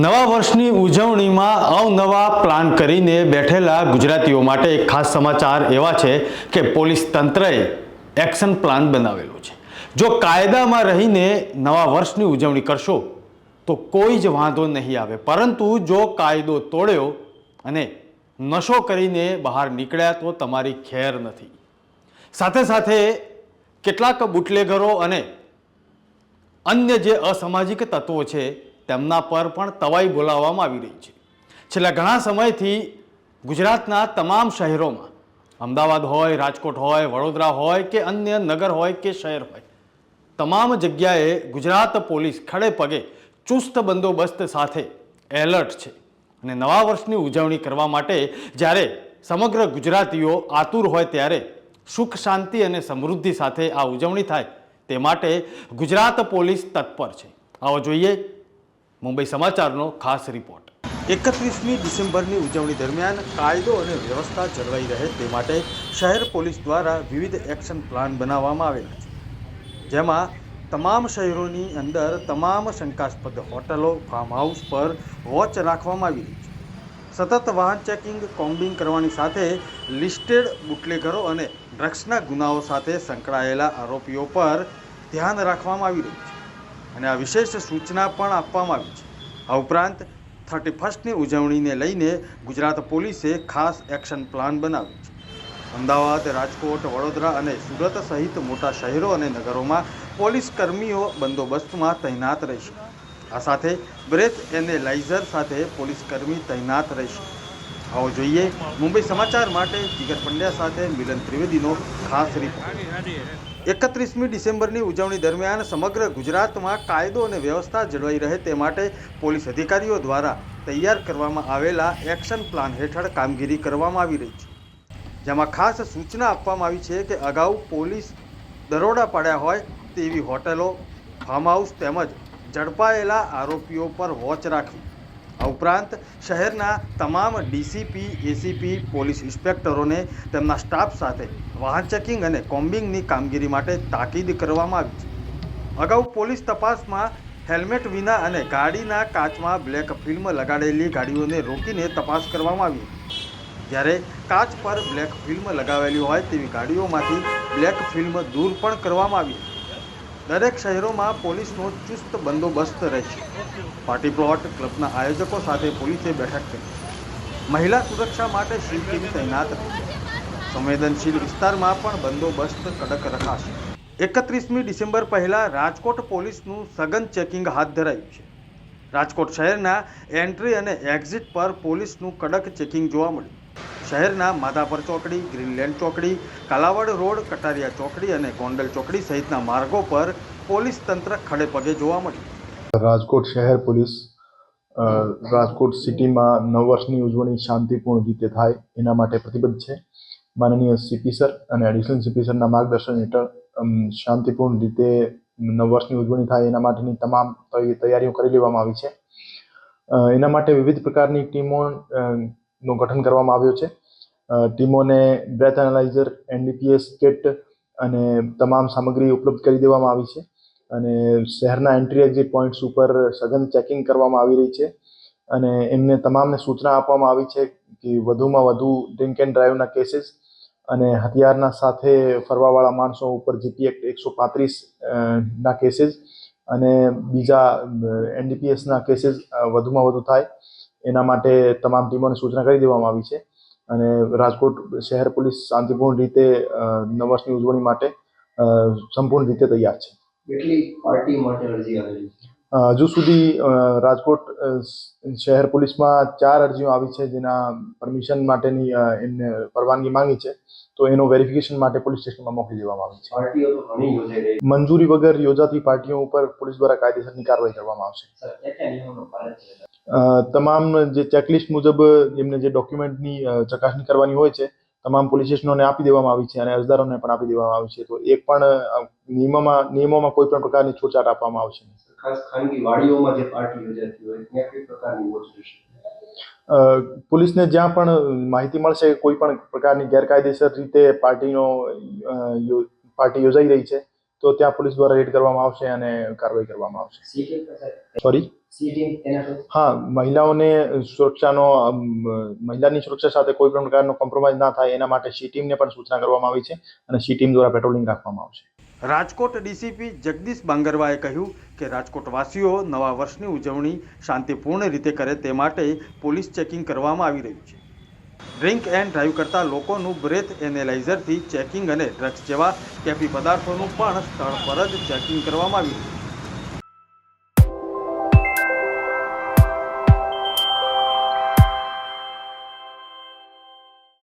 નવા વર્ષની ઉજવણીમાં અવનવા પ્લાન કરીને બેઠેલા ગુજરાતીઓ માટે એક ખાસ સમાચાર એવા છે કે પોલીસ તંત્રએ એક્શન પ્લાન બનાવેલો છે. જો કાયદામાં રહીને નવા વર્ષની ઉજવણી કરશો, તો કોઈ જ વાંધો નહીં આવે. પરંતુ જો કાયદો તોડ્યો અને નશો કરીને બહાર નીકળ્યા, તો તમારી ખેર નથી. સાથે સાથે કેટલાક બુટલેગરો અને અન્ય જે અસામાજિક તત્વો છે તેમના પર પણ તવાઈ બોલાવવામાં આવી રહી છે. છેલ્લા ઘણા સમયથી ગુજરાતના તમામ શહેરોમાં અમદાવાદ હોય, રાજકોટ હોય, વડોદરા હોય કે અન્ય નગર હોય કે શહેર હોય, તમામ જગ્યાએ ગુજરાત પોલીસ ખડે પગે ચુસ્ત બંદોબસ્ત સાથે એલર્ટ છે. અને નવા વર્ષની ઉજવણી કરવા માટે જ્યારે સમગ્ર ગુજરાતીઓ આતુર હોય ત્યારે સુખ, શાંતિ અને સમૃદ્ધિ સાથે આ ઉજવણી થાય તે માટે ગુજરાત પોલીસ તત્પર છે. આવો જોઈએ મુંબઈ સમાચારનો ખાસ રિપોર્ટ. એકત્રીસમી ડિસેમ્બરની ઉજવણી દરમિયાન કાયદો અને વ્યવસ્થા જળવાઈ રહે તે માટે શહેર પોલીસ દ્વારા વિવિધ એક્શન પ્લાન બનાવવામાં આવેલા છે. જેમાં તમામ શહેરોની અંદર તમામ શંકાસ્પદ હોટલો ફાર્મ હાઉસ પર વોચ રાખવામાં આવી રહી છે. સતત વાહન ચેકિંગ, કોમ્બિંગ કરવાની સાથે લિસ્ટેડ બુટલેગરો અને ડ્રગ્સના ગુનાઓ સાથે સંકળાયેલા આરોપીઓ પર ધ્યાન રાખવામાં આવી રહ્યું છે. અને આ વિશેષ સૂચના પણ આપવામાં આવી છે. આ ઉપરાંત થર્ટી ફર્સ્ટની ઉજવણીને લઈને ગુજરાત પોલીસે ખાસ એક્શન પ્લાન બનાવ્યો છે. અમદાવાદ, રાજકોટ, વડોદરા અને સુરત સહિત મોટા શહેરો અને નગરોમાં પોલીસ કર્મીઓ બંદોબસ્તમાં તૈનાત રહેશે. આ સાથે બ્રેથ એનેલાઇઝર સાથે પોલીસ કર્મી તૈનાત રહેશે. આવો જોઈએ મુંબઈ સમાચાર માટે જીગર પંડ્યા સાથે મિલન ત્રિવેદીનો ખાસ રિપોર્ટ. એકત્રીસમી ડિસેમ્બરની ઉજવણી દરમિયાન સમગ્ર ગુજરાતમાં કાયદો અને વ્યવસ્થા જળવાઈ રહે તે માટે પોલીસ અધિકારીઓ દ્વારા તૈયાર કરવામાં આવેલા એક્શન પ્લાન હેઠળ કામગીરી કરવામાં આવી રહી છે. જેમાં ખાસ સૂચના આપવામાં આવી છે કે અગાઉ પોલીસ દરોડા પાડ્યા હોય તેવી હોટલો, ફાર્મ હાઉસ તેમજ ઝડપાયેલા આરોપીઓ પર વોચ રાખવી આ ઉપરાંત શહેરના તમામ ડીસીપી, એસીપી, પોલીસ ઇન્સ્પેક્ટરોને તેમના સ્ટાફ સાથે વાહન ચેકિંગ અને કોમ્બિંગની કામગીરી માટે તાકીદ કરવામાં આવી છે અગાઉ પોલીસ તપાસમાં હેલ્મેટ વિના અને ગાડીના કાચમાં બ્લેક ફિલ્મ લગાડેલી ગાડીઓને રોકીને તપાસ કરવામાં આવી જ્યારે કાચ પર બ્લેક ફિલ્મ લગાવેલી હોય તેવી ગાડીઓમાંથી બ્લેક ફિલ્મ દૂર પણ કરવામાં આવી. દરેક શહેરોમાં પોલીસનો ચુસ્ત બંદોબસ્ત રહેશે. પાર્ટી પ્લોટ, ક્લબના આયોજકો સાથે પોલીસે બેઠક કરી. મહિલા સુરક્ષા માટે સીસીટીવી તૈનાત રહેશે સંવેદનશીલ વિસ્તારમાં પણ બંદોબસ્ત કડક રખાશે. એકત્રીસમી ડિસેમ્બર પહેલાં રાજકોટ પોલીસનું સઘન ચેકિંગ હાથ ધરાયું છે. રાજકોટ શહેરના એન્ટ્રી અને એક્ઝિટ પર પોલીસનું કડક ચેકિંગ જોવા મળ્યું. શહેરના માધાપર ચોકડી, ગ્રીનલેન્ડ ચોકડી, કાલાવડ રોડ, કટારિયા ચોકડી અને ગોંડલ ચોકડી સહિતના માર્ગો પર પોલીસ તંત્ર ખડે જોવા મળ્યું. રાજકોટ શહેર પોલીસ રાજકોટ સિટીમાં નવ વર્ષની ઉજવણી શાંતિપૂર્ણ રીતે થાય એના માટે પ્રતિબદ્ધ છે. માનનીય સીપી સર અને એડિશનલ સીપી સરના માર્ગદર્શન હેઠળ શાંતિપૂર્ણ રીતે નવ વર્ષની ઉજવણી થાય એના માટેની તમામ તૈયારીઓ કરી લેવામાં આવી છે. એના માટે વિવિધ પ્રકારની ટીમો નું ગઠન કરવામાં આવ્યું છે. ટીમોને બ્રેથ એનાલાઇઝર, એનડીપીએસ કિટ અને તમામ સામગ્રી ઉપલબ્ધ કરી દેવામાં આવી છે. અને શહેરના એન્ટ્રી એક્ઝિટ પોઈન્ટ્સ ઉપર સઘન ચેકિંગ કરવામાં આવી રહી છે. અને એમને તમામને સૂચના આપવામાં આવી છે કે વધુમાં વધુ ડ્રિંક એન્ડ ડ્રાઈવના કેસીસ અને હથિયારના સાથે ફરવાવાળા માણસો ઉપર જીપી એક્ટ એકસો પાંત્રીસ ના કેસીસ અને બીજા એનડીપીએસના કેસીસ વધુમાં વધુ થાય. એના માટે તમામ ટીમોને સૂચના કરી દેવામાં આવી છે. અને રાજકોટ શહેર પોલીસ શાંતિપૂર્ણ રીતે નવર્ષની ઉજવણી માટે સંપૂર્ણ રીતે તૈયાર છે. કેટલી પાર્ટી માટે અરજી આવેલી હજુ સુધી રાજકોટ શહેર પોલીસમાં ચાર અરજીઓ આવી છે જેના પરમિશન માટેની એમને પરવાનગી માંગી છે. તો એનો વેરિફિકેશન માટે પોલીસ સ્ટેશનમાં મોકલી દેવામાં આવી છે. મંજૂરી વગર યોજાતી પાર્ટીઓ ઉપર પોલીસ દ્વારા કાયદેસરની કાર્યવાહી કરવામાં આવશે. તમામ જે ચેકલિસ્ટ મુજબ એમને જે ડોક્યુમેન્ટની ચકાસણી કરવાની હોય છે તમામ પોલીસ સ્ટેશનોને આપી દેવામાં આવી છે અને અરજદારોને પણ આપી દેવામાં આવી છે. તો એક પણ નિયમોમાં નિયમોમાં કોઈ પણ પ્રકારની છૂટછાટ આપવામાં આવશે નહીં. ખાસ ખાનગી વાડીઓમાં જે પાર્ટી યોજાતી હોય ત્યાં કઈ પ્રકારની વોચ પોલીસને જ્યાં પણ માહિતી મળશે કોઈ પણ પ્રકારની ગેરકાયદેસર રીતે પાર્ટીનો પાર્ટી યોજાઈ રહી છે તો ત્યાં પોલીસ દ્વારા રેડ કરવામાં આવશે અને કાર્યવાહી કરવામાં આવશે. સોરી હા, મહિલાઓને સુરક્ષાનો મહિલાની સુરક્ષા સાથે કોઈ પણ પ્રકારનો કોમ્પ્રોમાઇઝ ના થાય એના માટે સી ટીમને પણ સૂચના કરવામાં આવી છે અને સી ટીમ દ્વારા પેટ્રોલિંગ રાખવામાં આવશે. રાજકોટ ડીસીપી જગદીશ બાંગરવાએ કહ્યું કે રાજકોટવાસીઓ નવા વર્ષની ઉજવણી શાંતિપૂર્ણ રીતે કરે તે માટે પોલીસ ચેકિંગ કરવામાં આવી રહ્યું છે. ડ્રિંક એન્ડ ડ્રાઈવ કરતા લોકોનું બ્રેથ એનેલાઇઝરથી ચેકિંગ અને ડ્રગ્સ જેવા કેફી પદાર્થોનું પણ સ્થળ પર જ ચેકિંગ કરવામાં આવ્યું.